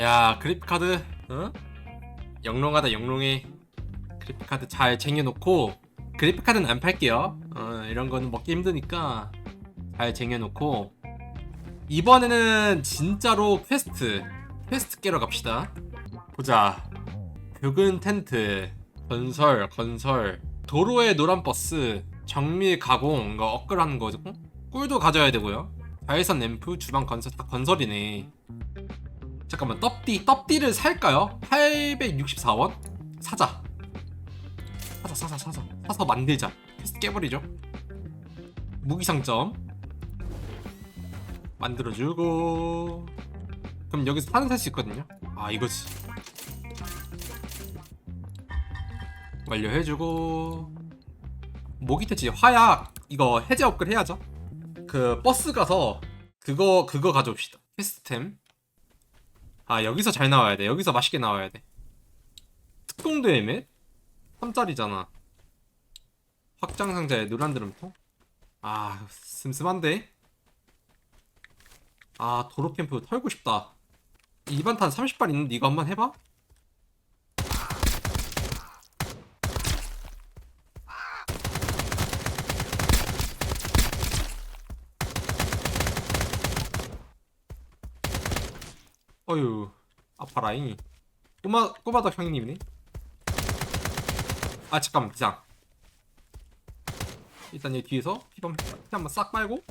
야 그래픽카드 어? 영롱하다 영롱해. 그래픽카드 잘 쟁여놓고 그래픽카드는 안 팔게요. 어, 이런 거는 먹기 힘드니까 잘 쟁여놓고. 이번에는 진짜로 퀘스트 퀘스트 깨러 갑시다. 보자. 벽은 텐트 건설 건설. 도로에 노란 버스 정밀 가공 이거 업글 하는 거죠? 꿀도 가져야 되고요. 자외선 램프 주방 건설 다 건설이네 잠깐만 떡띠 떡띠를 살까요? 864원? 사자. 사자 사자 사자. 사서 만들자. 퀘스트 깨버리죠. 무기상점. 만들어주고. 그럼 여기서 사는 살수 있거든요. 아 이거지. 완료해주고. 모기 퇴치 화약! 이거 해제 업글 해야죠. 그 버스 가서 그거 그거 가져옵시다. 퀘스트템 아 여기서 잘 나와야 돼. 여기서 맛있게 나와야 돼. 특공대 맵 3짜리잖아. 확장 상자에 노란 드럼통? 아 슴슴한데? 아 도로 캠프 털고 싶다. 2반탄 30발 있는데 이거 한번 해봐 어휴 아파라잉. 꼬마 꼬마덕 형님이네. 아 잠깐만 비상 일단 얘 뒤에서 피 한번 싹 빨고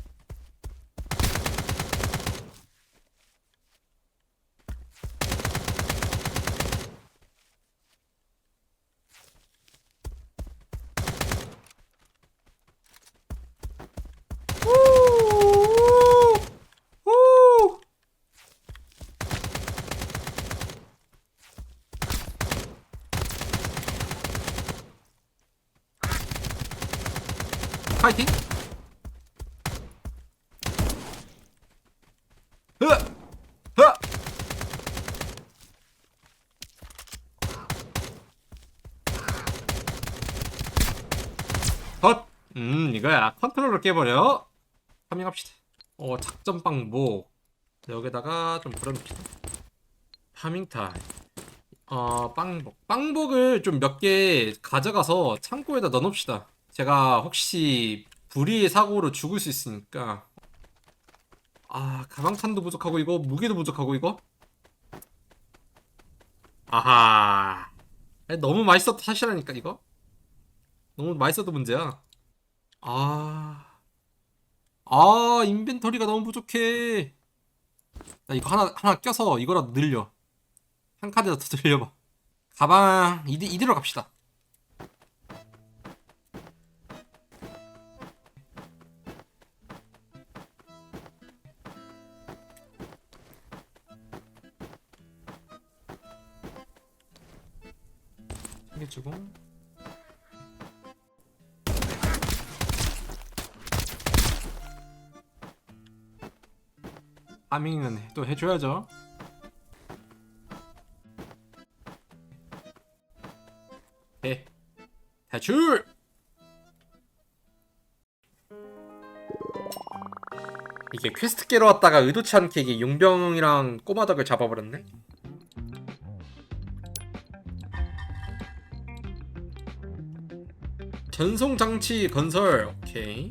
파이팅! 으! 으! 헛! 음, 이거야. 컨트롤러 깨버려. 파밍합시다. 어, 작전 방복. 여기다가 좀 불어넣읍시다. 파밍 타임. 어, 빵복. 빵복을 좀 몇 개 가져가서 창고에다 넣어놓읍시다. 제가 혹시 불의의 사고로 죽을 수 있으니까. 아, 가방탄도 부족하고 이거 무게도 부족하고 이거. 아하. 너무 맛있었다 사실하니까 이거. 너무 맛있어도 문제야. 아. 아, 인벤토리가 너무 부족해. 나 이거 하나 하나 껴서 이거라도 늘려. 한 카드 더 늘려봐. 가방 이대, 이대로 갑시다. 챙겨주고 파밍은 또 해줘야죠. 해 대출. 이게 퀘스트 깨러 왔다가 의도치 않게 이게 용병이랑 꼬마덕을 잡아버렸네. 전송 장치 건설 오케이.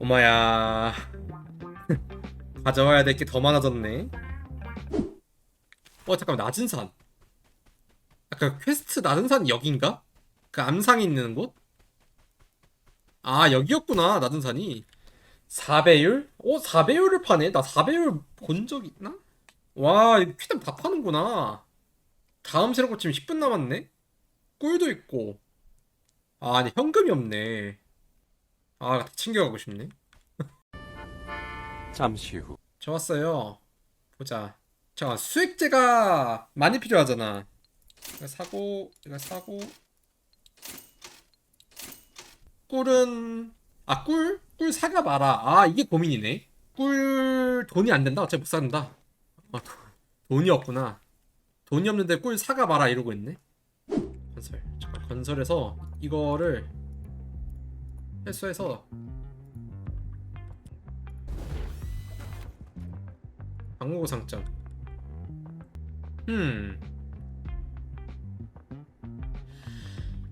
오마야. 가져와야 될 게 더 많아졌네. 어 잠깐만 낮은 산. 아까 퀘스트 낮은 산 여긴가? 그 암상이 있는 곳? 아 여기였구나 낮은 산이. 4배율? 어 4배율을 파네? 나 4배율 본 적 있나? 와 퀴즈 다 파는구나. 다음 거 지금 10분 남았네. 꿀도 있고. 아 근데 현금이 없네. 아 챙겨가고 싶네. 잠시 후 좋았어요. 보자. 자, 수액제가 많이 필요하잖아. 이거 사고, 이거 사고. 꿀은 아, 꿀? 꿀 사가 마라. 아, 이게 고민이네. 꿀 돈이 안 된다. 어차피 못 산다. 아, 도- 돈이 없구나. 돈이 없는데 꿀 사가 마라 이러고 있네. 건설해서 이거를 회수해서 방어구 상점 음.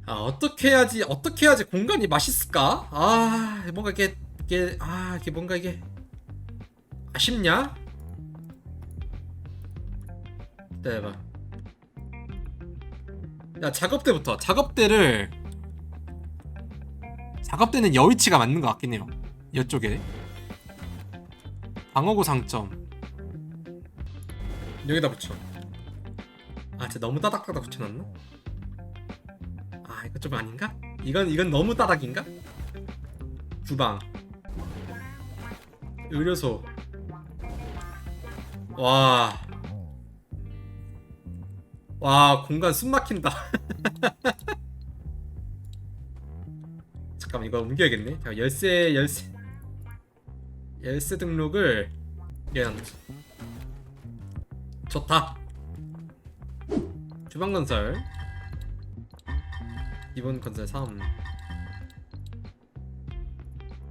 아 어떻게 해야지 어떻게 해야지 공간이 맛있을까? 아 뭔가 이게 이게 아 이게 뭔가 이게 아쉽냐? 기다려봐. 야 작업대부터 작업대를 작업대는 여위치가 맞는 것 같긴 해요. 이쪽에 방어구 상점 여기다 붙여. 아 진짜 너무 따닥따닥 붙여놨나? 아 이거 좀 아닌가? 이건 이건 너무 따닥인가? 주방 의료소 와. 와 공간 숨 막힌다. 잠깐만 이거 옮겨야겠네. 자, 열쇠 열쇠. 열쇠 등록을 얘랑 좋다. 주방 건설. 이번 건설 3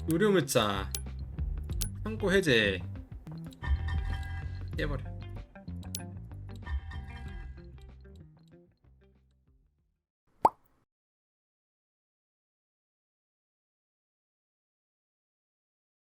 의료물자. 창고 해제. 깨버려